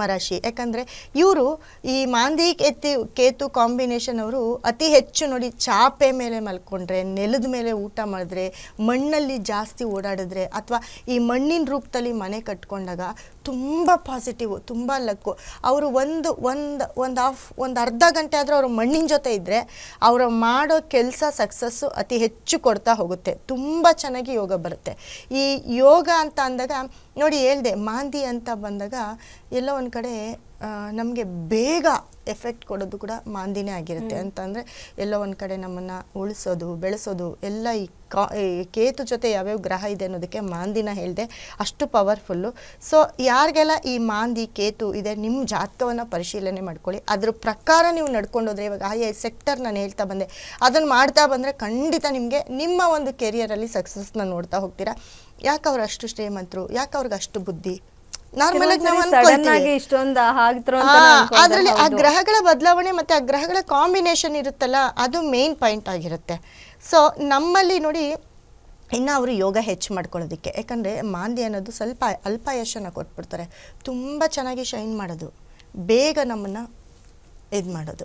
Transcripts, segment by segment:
ಸಿಂಹರಾಶಿ ಯಾಕಂದರೆ ಇವರು ಈ ಮಾಂದಿ ಕೆತ್ತಿ ಕೇತು ಕಾಂಬಿನೇಷನ್ ಅವರು ಅತಿ ಹೆಚ್ಚು ನೋಡಿ ಚಾಪೆ ಮೇಲೆ ಮಲ್ಕೊಂಡ್ರೆ, ನೆಲದ ಮೇಲೆ ಊಟ ಮಾಡಿದ್ರೆ, ಮಣ್ಣಲ್ಲಿ ಜಾಸ್ತಿ ಓಡಾಡಿದ್ರೆ, ಅಥವಾ ಈ ಮಣ್ಣಿನ ರೂಪದಲ್ಲಿ ಮನೆ ಕಟ್ಕೊಂಡಾಗ ತುಂಬ ಪಾಸಿಟಿವ್ ತುಂಬ ಲಕ್ಕು ಅವರು ಒಂದು ಒಂದು ಒಂದು ಹಾಫ್ ಒಂದು ಅರ್ಧ ಗಂಟೆ ಆದರೂ ಅವರು ಮಣ್ಣಿನ ಜೊತೆ ಇದ್ದರೆ ಅವರು ಮಾಡೋ ಕೆಲಸ ಸಕ್ಸಸ್ಸು ಅತಿ ಹೆಚ್ಚು ಕೊಡ್ತಾ ಹೋಗುತ್ತೆ. ತುಂಬ ಚೆನ್ನಾಗಿ ಯೋಗ ಬರುತ್ತೆ. ಈ ಯೋಗ ಅಂತ ಅಂದಾಗ, ನೋಡಿ ಹೇಳ್ದೆ, ಮಾಂದಿ ಅಂತ ಬಂದಾಗ ಎಲ್ಲೋ ಒಂದು ಕಡೆ ನಮಗೆ ಬೇಗ ಎಫೆಕ್ಟ್ ಕೊಡೋದು ಕೂಡ ಮಾಂದಿನೇ ಆಗಿರುತ್ತೆ. ಅಂತಂದರೆ ಎಲ್ಲೋ ಒಂದು ಕಡೆ ನಮ್ಮನ್ನು ಉಳಿಸೋದು ಬೆಳೆಸೋದು ಎಲ್ಲ ಈ ಕಾ ಈ ಕೇತು ಜೊತೆ ಯಾವ್ಯಾವ ಗ್ರಹ ಇದೆ ಅನ್ನೋದಕ್ಕೆ ಮಾಂದಿನ ಹೇಳಿದೆ. ಅಷ್ಟು ಪವರ್ಫುಲ್ಲು ಸೊ ಯಾರಿಗೆಲ್ಲ ಈ ಮಾಂದಿ ಕೇತು ಇದೆ ನಿಮ್ಮ ಜಾತಕವನ್ನು ಪರಿಶೀಲನೆ ಮಾಡ್ಕೊಳ್ಳಿ. ಅದ್ರ ಪ್ರಕಾರ ನೀವು ನಡ್ಕೊಂಡೋದ್ರೆ ಇವಾಗ ಆಯಾ ಸೆಕ್ಟರ್ ನಾನು ಹೇಳ್ತಾ ಬಂದೆ. ಅದನ್ನು ಮಾಡ್ತಾ ಬಂದರೆ ಖಂಡಿತ ನಿಮಗೆ ನಿಮ್ಮ ಒಂದು ಕೆರಿಯರಲ್ಲಿ ಸಕ್ಸಸ್ನ ನೋಡ್ತಾ ಹೋಗ್ತೀರಾ. ಯಾಕೆ ಅವ್ರು ಅಷ್ಟು ಶ್ರೀಮಂತರು? ಯಾಕೆ ಅವ್ರಿಗೆ ಅಷ್ಟು ಬುದ್ಧಿ? ನಾರ್ಮಲ್ ಆಗಿ ನಾವು ಅನ್ಕೊಳ್ತೀವಿ. ಇಷ್ಟೊಂದು ಆ, ಆ ಗ್ರಹಗಳ ಬದಲಾವಣೆ ಮತ್ತೆ ಆ ಗ್ರಹಗಳ ಕಾಂಬಿನೇಷನ್ ಇರುತ್ತಲ್ಲ ಅದು ಮೇನ್ ಪಾಯಿಂಟ್ ಆಗಿರುತ್ತೆ. ಸೊ ನಮ್ಮಲ್ಲಿ ನೋಡಿ ಇನ್ನು ಅವರು ಯೋಗ ಹೆಚ್ಚು ಮಾಡ್ಕೊಳ್ಳೋದಕ್ಕೆ. ಯಾಕಂದರೆ ಮಾಂದಿ ಅನ್ನೋದು ಸ್ವಲ್ಪ ಅಲ್ಪಾಯಶನ ಕೊಟ್ಬಿಡ್ತಾರೆ. ತುಂಬ ಚೆನ್ನಾಗಿ ಶೈನ್ ಮಾಡೋದು. ಬೇಗ ನಮ್ಮನ್ನು ಇದು ಮಾಡೋದು.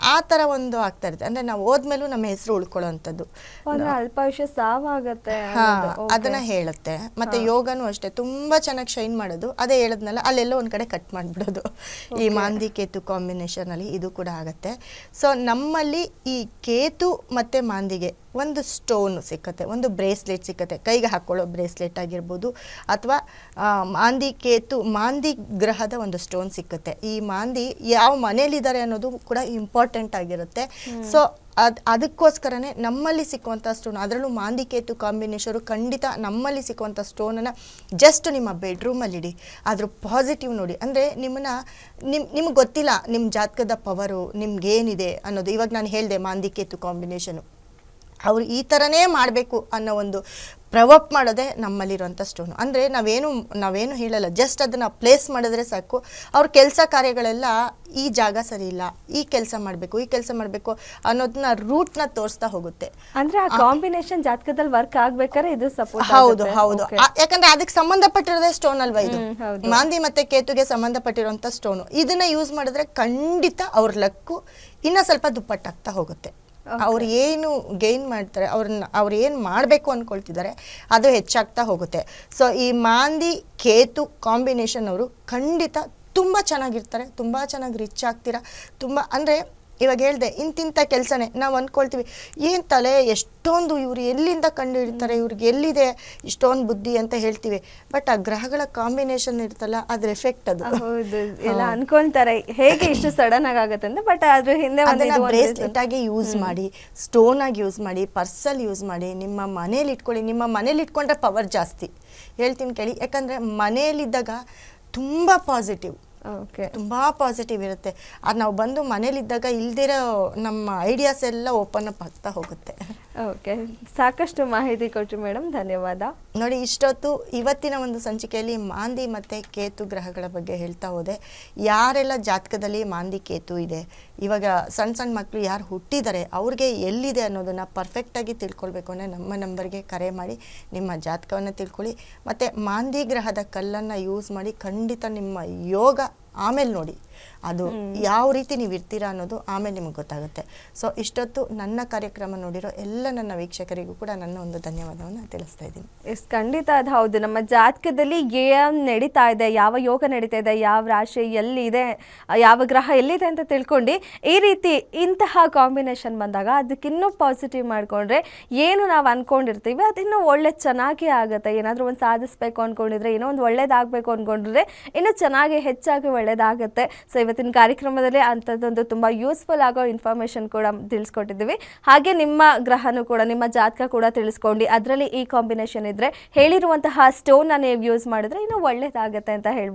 ಆ ಥರ ಒಂದು ಆಗ್ತಾ ಇರುತ್ತೆ. ಅಂದರೆ ನಾವು ಹೋದ್ಮೇಲೂ ನಮ್ಮ ಹೆಸರು ಉಳ್ಕೊಳ್ಳೋ ಅಂಥದ್ದು ಅಂದ್ರೆ ಅಲ್ಪಾಯುಷ್ಯ ಸಾವಾಗತ್ತೆ. ಅದನ್ನ ಹೇಳುತ್ತೆ. ಮತ್ತೆ ಯೋಗನೂ ಅಷ್ಟೇ. ತುಂಬಾ ಚೆನ್ನಾಗಿ ಶೈನ್ ಮಾಡೋದು. ಅದೇ ಹೇಳದ್ನಲ್ಲ ಅಲ್ಲೆಲ್ಲ ಒಂದ್ ಕಡೆ ಕಟ್ ಮಾಡ್ಬಿಡೋದು. ಈ ಮಾಂದಿ ಕೇತು ಕಾಂಬಿನೇಷನ್ ಅಲ್ಲಿ ಇದು ಕೂಡ ಆಗತ್ತೆ. ಸೊ ನಮ್ಮಲ್ಲಿ ಈ ಕೇತು ಮತ್ತೆ ಮಾಂದಿಗೆ ಒಂದು ಸ್ಟೋನ್ ಸಿಕ್ಕತ್ತೆ ಒಂದು ಬ್ರೇಸ್ಲೆಟ್ ಸಿಕ್ಕತ್ತೆ. ಕೈಗೆ ಹಾಕ್ಕೊಳ್ಳೋ ಬ್ರೇಸ್ಲೆಟ್ ಆಗಿರ್ಬೋದು ಅಥವಾ ಮಾಂದಿ ಕೇತು ಮಾಂದಿ ಗ್ರಹದ ಒಂದು ಸ್ಟೋನ್ ಸಿಕ್ಕತ್ತೆ. ಈ ಮಾಂದಿ ಯಾವ ಮನೇಲಿದ್ದಾರೆ ಅನ್ನೋದು ಕೂಡ ಇಂಪಾರ್ಟೆಂಟ್ ಆಗಿರುತ್ತೆ. ಸೊ ಅದ್ ಅದಕ್ಕೋಸ್ಕರನೇ ನಮ್ಮಲ್ಲಿ ಸಿಕ್ಕುವಂಥ ಸ್ಟೋನ್ ಅದರಲ್ಲೂ ಮಾಂದಿಕೇತು ಕಾಂಬಿನೇಷರು ಖಂಡಿತ ನಮ್ಮಲ್ಲಿ ಸಿಕ್ಕುವಂಥ ಸ್ಟೋನನ್ನು ಜಸ್ಟ್ ನಿಮ್ಮ ಬೆಡ್ರೂಮಲ್ಲಿ ಇಡಿ. ಅದ್ರ ಪಾಸಿಟಿವ್ ನೋಡಿ. ಅಂದರೆ ನಿಮ್ಮನ್ನ ನಿಮ್ ನಿಮ್ಗೆ ಗೊತ್ತಿಲ್ಲ ನಿಮ್ಮ ಜಾತಕದ ಪವರು ನಿಮ್ಗೇನಿದೆ ಅನ್ನೋದು. ಇವಾಗ ನಾನು ಹೇಳಿದೆ ಮಾಂದಿಕೇತು ಕಾಂಬಿನೇಷನು. ಅವ್ರು ಈ ಥರನೇ ಮಾಡಬೇಕು ಅನ್ನೋ ಒಂದು ಪ್ರವಪ್ ಮಾಡೋದೇ ನಮ್ಮಲ್ಲಿರುವಂಥ ಸ್ಟೋನು ಅಂದರೆ ನಾವೇನು ನಾವೇನು ಹೇಳಲ್ಲ ಜಸ್ಟ್ ಅದನ್ನು ಪ್ಲೇಸ್ ಮಾಡಿದ್ರೆ ಸಾಕು. ಅವ್ರ ಕೆಲಸ ಕಾರ್ಯಗಳೆಲ್ಲ ಈ ಜಾಗ ಸರಿ ಇಲ್ಲ ಈ ಕೆಲಸ ಮಾಡಬೇಕು ಈ ಕೆಲಸ ಮಾಡಬೇಕು ಅನ್ನೋದನ್ನ ರೂಟ್ನ ತೋರಿಸ್ತಾ ಹೋಗುತ್ತೆ. ಅಂದ್ರೆ ಆ ಕಾಂಬಿನೇಷನ್ ಜಾತಕದಲ್ಲಿ ವರ್ಕ್ ಆಗ್ಬೇಕಾದ್ರೆ ಇದು ಸಪೋರ್ಟ್ ಹೌದು ಹೌದು. ಯಾಕಂದ್ರೆ ಅದಕ್ಕೆ ಸಂಬಂಧಪಟ್ಟಿರೋದೇ ಸ್ಟೋನ್ ಅಲ್ವಾ ಇದು? ಮಾಂದಿ ಮತ್ತೆ ಕೇತುಗೆ ಸಂಬಂಧಪಟ್ಟಿರುವಂಥ ಸ್ಟೋನು ಇದನ್ನ ಯೂಸ್ ಮಾಡಿದ್ರೆ ಖಂಡಿತ ಅವ್ರ ಲಕ್ಕು ಇನ್ನ ಸ್ವಲ್ಪ ದುಪ್ಪಟ್ಟಾಗ್ತಾ ಹೋಗುತ್ತೆ. ಅವ್ರು ಏನು ಗೇನ್ ಮಾಡ್ತಾರೆ, ಅವ್ರನ್ನ, ಅವ್ರು ಏನು ಮಾಡಬೇಕು ಅಂದ್ಕೊಳ್ತಿದ್ದಾರೆ ಅದು ಹೆಚ್ಚಾಗ್ತಾ ಹೋಗುತ್ತೆ. ಸೊ ಈ ಮಾಂದಿ, ಕೇತು ಕಾಂಬಿನೇಷನ್ ಅವರು ಖಂಡಿತ ತುಂಬ ಚೆನ್ನಾಗಿರ್ತಾರೆ, ತುಂಬ ಚೆನ್ನಾಗಿ ರಿಚ್ ಆಗ್ತೀರಾ, ತುಂಬ, ಅಂದರೆ ಇವಾಗ ಹೇಳ್ದೆ ಇಂತಿಂಥ ಕೆಲಸನೇ ನಾವು ಅಂದ್ಕೊಳ್ತೀವಿ ಏನು ತಲೆ ಎಷ್ಟೊಂದು ಇವ್ರು ಎಲ್ಲಿಂದ ಕಂಡು ಹಿಡಿತಾರೆ ಇವ್ರಿಗೆ ಎಲ್ಲಿದೆ ಇಷ್ಟೊಂದು ಬುದ್ಧಿ ಅಂತ ಹೇಳ್ತೀವಿ. ಬಟ್ ಆ ಗ್ರಹಗಳ ಕಾಂಬಿನೇಷನ್ ಇರ್ತಲ್ಲ ಅದ್ರ ಎಫೆಕ್ಟ್ ಅದು. ಹೌದು ಎಲ್ಲ ಅನ್ಕೊಳ್ತಾರೆ ಹೇಗೆ ಇಷ್ಟು ಸಡನ್ ಆಗುತ್ತೆ ಅಂತ ಬಟ್ ಅದ್ರ ಹಿಂದೆ ಅದನ್ನ ಬ್ರೇಸ್ಲೆಟ್ ಆಗಿ ಯೂಸ್ ಮಾಡಿ ಸ್ಟೋನ್ ಆಗಿ ಯೂಸ್ ಮಾಡಿ ಪರ್ಸಲ್ಲಿ ಯೂಸ್ ಮಾಡಿ ನಿಮ್ಮ ಮನೇಲಿ ಇಟ್ಕೊಳ್ಳಿ ನಿಮ್ಮ ಮನೇಲಿ ಇಟ್ಕೊಂಡ್ರೆ ಪವರ್ ಜಾಸ್ತಿ. ಹೇಳ್ತೀನಿ ಕೇಳಿ ಯಾಕಂದ್ರೆ ಮನೆಯಲ್ಲಿದ್ದಾಗ ತುಂಬ ಪಾಸಿಟಿವ್. ತುಂಬ ಪಾಸಿಟಿವ್ ಇರುತ್ತೆ. ಅದು ನಾವು ಬಂದು ಮನೇಲಿದ್ದಾಗ ಇಲ್ದಿರೋ ನಮ್ಮ ಐಡಿಯಾಸ್ ಎಲ್ಲ ಓಪನ್ ಅಪ್ ಆಗ್ತಾ ಹೋಗುತ್ತೆ. ಓಕೆ, ಸಾಕಷ್ಟು ಮಾಹಿತಿ ಕೊಟ್ಟರು ಮೇಡಮ್ ಧನ್ಯವಾದ. ನೋಡಿ, ಇಷ್ಟೊತ್ತು ಇವತ್ತಿನ ಒಂದು ಸಂಚಿಕೆಯಲ್ಲಿ ಮಾಂದಿ ಮತ್ತು ಕೇತು ಗ್ರಹಗಳ ಬಗ್ಗೆ ಹೇಳ್ತಾ ಹೋದೆ. ಯಾರೆಲ್ಲ ಜಾತಕದಲ್ಲಿ ಮಾಂದಿ ಕೇತು ಇದೆ, ಇವಾಗ ಸಣ್ಣ ಸಣ್ಣ ಮಕ್ಕಳು ಯಾರು ಹುಟ್ಟಿದ್ದಾರೆ ಅವ್ರಿಗೆ ಎಲ್ಲಿದೆ ಅನ್ನೋದನ್ನು ಪರ್ಫೆಕ್ಟಾಗಿ ತಿಳ್ಕೊಳ್ಬೇಕು ಅಂದರೆ ನಮ್ಮ ನಂಬರ್ಗೆ ಕರೆ ಮಾಡಿ, ನಿಮ್ಮ ಜಾತಕವನ್ನು ತಿಳ್ಕೊಳ್ಳಿ. ಮತ್ತು ಮಾಂದಿ ಗ್ರಹದ ಕಲ್ಲನ್ನು ಯೂಸ್ ಮಾಡಿ ಖಂಡಿತ ನಿಮ್ಮ ಯೋಗ ಆಮೇಲೆ ನೋಡಿ. ಅದು ಯಾವ ರೀತಿ ನೀವು ಇರ್ತೀರಾ ಅನ್ನೋದು ಆಮೇಲೆ ನಿಮಗೆ ಗೊತ್ತಾಗುತ್ತೆ. ಸೊ ಇಷ್ಟೊತ್ತು ನನ್ನ ಕಾರ್ಯಕ್ರಮ ನೋಡಿರೋ ಎಲ್ಲ ನನ್ನ ವೀಕ್ಷಕರಿಗೂ ಕೂಡ ನನ್ನ ಒಂದು ಧನ್ಯವಾದವನ್ನು ತಿಳಿಸ್ತಾ ಇದ್ದೀನಿ. ಎಸ್ ಖಂಡಿತ ಅದು ಹೌದು. ನಮ್ಮ ಜಾತಕದಲ್ಲಿ ಏನು ನಡೀತಾ ಇದೆ ಯಾವ ಯೋಗ ನಡೀತಾ ಇದೆ ಯಾವ ರಾಶಿ ಎಲ್ಲಿದೆ ಯಾವ ಗ್ರಹ ಎಲ್ಲಿದೆ ಅಂತ ತಿಳ್ಕೊಂಡು ಈ ರೀತಿ ಇಂತಹ ಕಾಂಬಿನೇಷನ್ ಬಂದಾಗ ಅದಕ್ಕಿನ್ನೂ ಪಾಸಿಟಿವ್ ಮಾಡಿಕೊಂಡ್ರೆ ಏನು ನಾವು ಅಂದ್ಕೊಂಡಿರ್ತೀವಿ ಅದಿನ್ನೂ ಒಳ್ಳೆ ಚೆನ್ನಾಗಿ ಆಗುತ್ತೆ. ಏನಾದರೂ ಒಂದು ಸಾಧಿಸ್ಬೇಕು ಅಂದ್ಕೊಂಡಿದ್ರೆ ಏನೋ ಒಂದು ಒಳ್ಳೇದಾಗಬೇಕು ಅಂದ್ಕೊಂಡ್ರೆ ಇನ್ನೂ ಚೆನ್ನಾಗಿ ಹೆಚ್ಚಾಗಿ ಒಳ್ಳೇದಾಗುತ್ತೆ ಸೊ ಇವತ್ತಿನ ಕಾರ್ಯಕ್ರಮದಲ್ಲಿ ಅಂಥದ್ದೊಂದು ತುಂಬ ಯೂಸ್ಫುಲ್ ಆಗೋ ಇನ್ಫಾರ್ಮೇಷನ್ ಕೂಡ ತಿಳಿಸ್ಕೊಟ್ಟಿದ್ದೀವಿ. ಹಾಗೆ ನಿಮ್ಮ ಗ್ರಹನೂ ಕೂಡ, ನಿಮ್ಮ ಜಾತಕ ಕೂಡ ತಿಳಿಸ್ಕೊಂಡು ಅದರಲ್ಲಿ ಈ ಕಾಂಬಿನೇಷನ್ ಇದ್ದರೆ ಹೇಳಿರುವಂತಹ ಸ್ಟೋನ್ನ ನೀವು ಯೂಸ್ ಮಾಡಿದ್ರೆ ಇನ್ನೂ ಒಳ್ಳೆಯದಾಗುತ್ತೆ ಅಂತ ಹೇಳ್ಬೋದು.